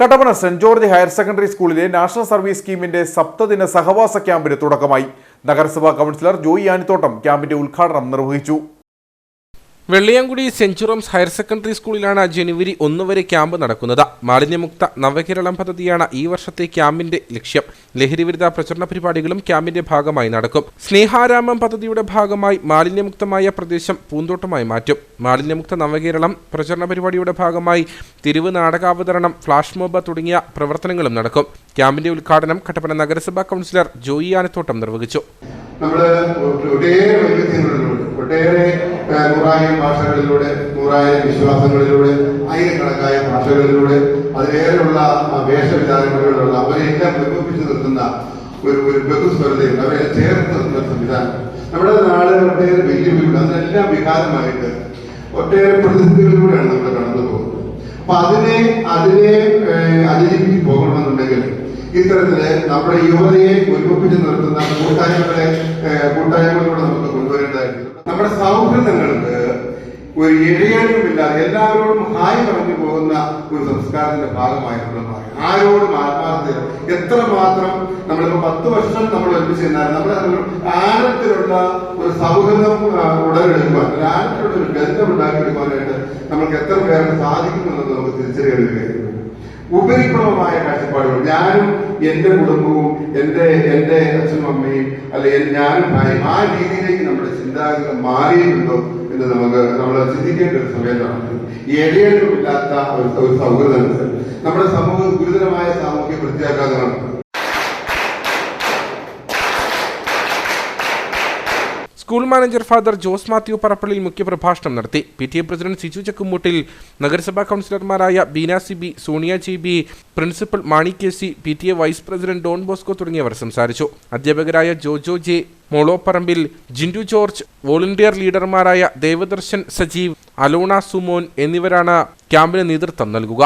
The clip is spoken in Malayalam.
Kattappana Saint George higher secondary സ്കൂളിലെ നാഷണൽ സർവീസ് സ്കീമിന്റെ സപ്തദിന സഹവാസ ക്യാമ്പിന് തുടക്കമായി. നഗരസഭാ കൗൺസിലർ ജോയി ആനിത്തോട്ടം ക്യാമ്പിന്റെ ഉദ്ഘാടനം നിർവഹിച്ചു. വെള്ളിയാങ്കുടി സെഞ്ചുറംസ് ഹയർ സെക്കൻഡറി സ്കൂളിലാണ് ജനുവരി ഒന്ന് വരെ ക്യാമ്പ് നടക്കുന്നത്. മാലിന്യമുക്ത നവകേരളം പദ്ധതിയാണ് ഈ വർഷത്തെ ക്യാമ്പിന്റെ ലക്ഷ്യം. ലഹരിവിരുദ്ധ പ്രചരണ പരിപാടികളും ക്യാമ്പിന്റെ ഭാഗമായി നടക്കും. സ്നേഹാരാമം പദ്ധതിയുടെ ഭാഗമായി മാലിന്യമുക്തമായ പ്രദേശം പൂന്തോട്ടമായി മാറ്റും. മാലിന്യമുക്ത നവകേരളം പ്രചരണ പരിപാടിയുടെ ഭാഗമായി തിരിവ് നാടകാവതരണം ഫ്ലാഷ് മോബ് തുടങ്ങിയ പ്രവർത്തനങ്ങളും നടക്കും. ക്യാമ്പിന്റെ ഉദ്ഘാടനം കട്ടപ്പന നഗരസഭാ കൗൺസിലർ ജോയി ആനത്തോട്ടം നിർവഹിച്ചു. ഒട്ടേറെ നൂറായിരം ഭാഷകളിലൂടെ നൂറായിരം വിശ്വാസങ്ങളിലൂടെ ആയിരക്കണക്കായ ഭാഷകളിലൂടെ അതിലേറെയുള്ള വേഷവിചാരങ്ങളിലുള്ള വേഷവിധാനങ്ങളിലുള്ള അവരെല്ലാം ബഹുപ്പിച്ചു നിർത്തുന്ന ഒരു ഒരു ബഹുസ്വരതയുണ്ട്. അവരെ ചേർത്ത് നിർത്തുന്ന സംവിധാനം. നമ്മുടെ നാടുകളുടെ വെല്ലുവിളികൾ അതിനെല്ലാം വികാരമായിട്ട് ഒട്ടേറെ പ്രതിസന്ധികളിലൂടെയാണ് നമ്മൾ കടന്നു പോകുന്നത് അപ്പൊ അതിനെ അതിനെ അതിജീവിച്ച് പോകണമെന്നുണ്ടെങ്കിൽ ഇത്തരത്തിൽ നമ്മുടെ യുവതയെ ഒരുമിപ്പിച്ച് നിർത്തുന്ന കൂട്ടായ്മകളെ ഏഹ്, കൂട്ടായ്മകളിലൂടെ നമുക്ക് കൊണ്ടുവരേണ്ടതായിരുന്നു നമ്മുടെ സൗഹൃദങ്ങൾക്ക് ഒരു ഇഴയണിയുമില്ലാതെ എല്ലാവരോടും ഹായ് പറഞ്ഞു പോകുന്ന ഒരു സംസ്കാരത്തിന്റെ ഭാഗമായിട്ടുള്ള ആരോടും ആത്മാർത്ഥത എത്രമാത്രം നമ്മളിപ്പോ പത്ത് വർഷം നമ്മൾ ഒരുമിച്ച് നിന്നാൽ നമ്മുടെ ആഴത്തിലുള്ള ഒരു സൗഹൃദം ഉടലെടുക്കുവാൻ ഒരു ആഴത്തിലുള്ള ഒരു ബന്ധം ഉണ്ടാക്കിയെടുക്കുവാനായിട്ട് നമ്മൾക്ക് എത്ര പേർക്ക് സാധിക്കുമെന്നത് നമുക്ക് തിരിച്ചറിയേണ്ടി ഉപരിപ്ലവമായ കാഴ്ചപ്പാടുകൾ. ഞാനും എന്റെ കുടുംബവും എന്റെ എന്റെ അച്ഛനും അമ്മയും അല്ലെ ഞാനും ഭാര്യയും ആ രീതിയിലേക്ക് നമ്മുടെ ചിന്താഗതി മാറിയിട്ടുണ്ടോ? എന്ന് നമുക്ക് നമ്മൾ ചിന്തിക്കേണ്ട ഒരു സമയത്താണ് ഈ ഇടയഴിവില്ലാത്ത ഒരു സൗഹൃദമുണ്ട് നമ്മുടെ സമൂഹം ഗുരുതരമായ സാമൂഹ്യ പ്രത്യാഘാതമാണ് school manager father Jose Mathew Parappallil മുഖ്യപ്രഭാഷണം നടത്തി. P T A president Siju Chakkumoottil നഗരസഭാ കൗൺസിലർമാരായ Beena C B Sonia G B principal Mani K C P T A vice president Don Bosco തുടങ്ങിയവർ സംസാരിച്ചു. അധ്യാപകരായ ജോജോ ജെ മോളോപ്പറമ്പിൽ ജിൻഡു ജോർജ് വോളണ്ടിയർ ലീഡർമാരായ ദേവദർശൻ സജീവ് അലോണ സുമോൻ എന്നിവരാണ് ക്യാമ്പിന് നേതൃത്വം നൽകുക.